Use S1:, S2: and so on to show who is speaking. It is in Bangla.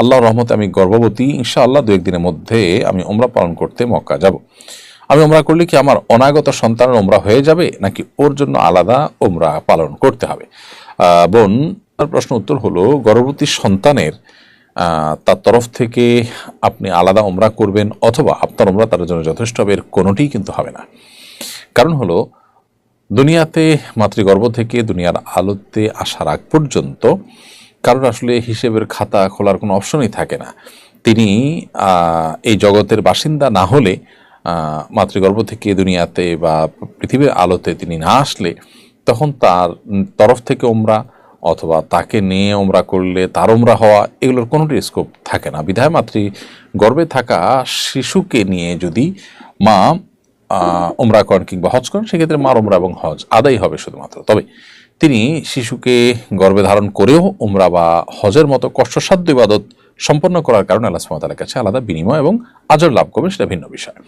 S1: আল্লাহর রহমতে আমি গর্ভবতী, ইনশাআল্লাহ দু একদিনের মধ্যে আমি ওমরা পালন করতে মক্কা যাব। আমি ওমরা করলে কি আমার অনাগত সন্তানের ওমরা হয়ে যাবে, নাকি ওর জন্য আলাদা ওমরা পালন করতে হবে? বোন, তার প্রশ্ন উত্তর হলো, গর্ভবতী সন্তানের তার তরফ থেকে আপনি আলাদা ওমরা করবেন, অথবা আপনার ওমরা তার জন্য যথেষ্ট হবে, এর কোনোটিই কিন্তু হবে না। কারণ হলো, দুনিয়াতে মাতৃগর্ভ থেকে দুনিয়ার আলোতে আসার আগ পর্যন্ত কারোর আসলে হিসেবের খাতা খোলার কোনো অপশনই থাকে না। তিনি এই জগতের বাসিন্দা না হলে মাতৃগর্ভ থেকে দুনিয়াতে বা পৃথিবীর আলোতে তিনি না আসলে, তখন তার তরফ থেকে ওমরা অথবা তাকে নিয়ে ওমরা করলে তার ওমরা হওয়া এগুলোর কোনোটি স্কোপ থাকে না। বিধায় মাতৃ গর্বে থাকা শিশুকে নিয়ে যদি মা ওমরা করেন কিংবা হজ করেন, সেক্ষেত্রে মার ওমরা এবং হজ আদায় হবে শুধুমাত্র। তবে তিনি শিশুকে গর্ভে ধারণ করেও উমরা বা হজের মতো কষ্টসাধ্য ইবাদত সম্পন্ন করার কারণে আল্লাহ সুমতালের কাছে আলাদা বিনিময় এবং আজর লাভ করবে সেটা ভিন্ন বিষয়।